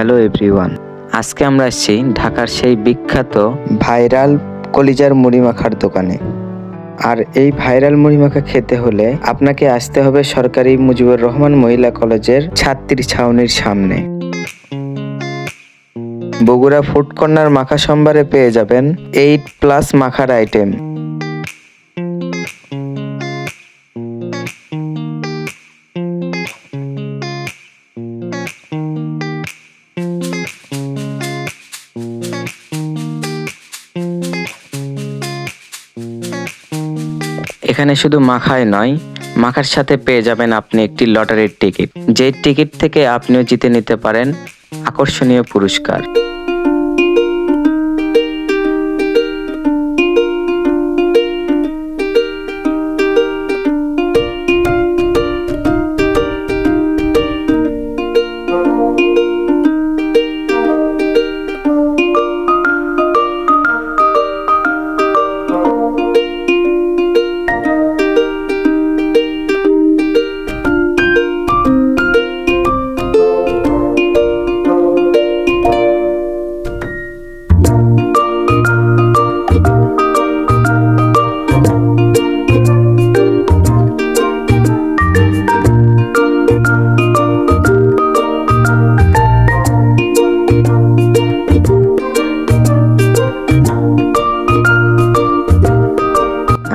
Hello everyone আজকে আমরা এসেছি ঢাকার সেই বিখ্যাত ভাইরাল কলিজার মুড়ি মাখার দোকানে। আর এই ভাইরাল মুড়িমাখা খেতে হলে আপনাকে আসতে হবে সরকারি মুজিবুর রহমান মহিলা কলেজের ছাত্রী ছাউনির সামনে। বগুড়া ফুড কর্নার মাখা সম্বারে পেয়ে যাবেন এইট প্লাস মাখার আইটেম এখানে শুধু মাখায় নয়, মাখার সাথে পেয়ে যাবেন আপনি একটি লটারির টিকিট। যে টিকিট থেকে আপনিও জিতে নিতে পারেন। আকর্ষণীয় পুরস্কার।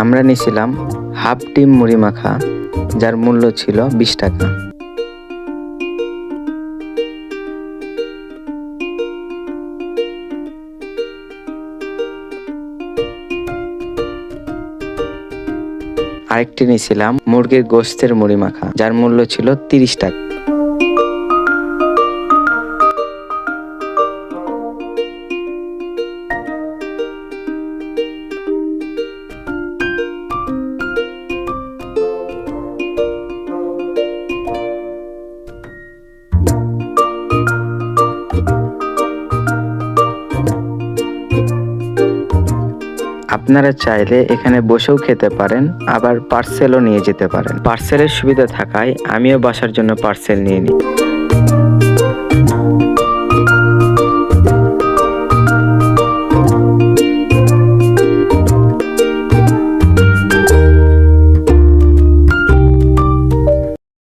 আমরা নিয়েছিলাম হাফ ডিম মুড়ি মাখা, যার মূল্য ছিল বিশ টাকা। আরেকটি নিয়েছিলাম মুরগির গোস্তের মুড়ি মাখা, যার মূল্য ছিল তিরিশ টাকা। আপনারা চাইলে এখানে বসেও খেতে পারেন, আবার পার্সেলও নিয়ে যেতে পারেন। পার্সেলের সুবিধা থাকায় আমিও বাসার জন্য পার্সেল নিয়ে নিই।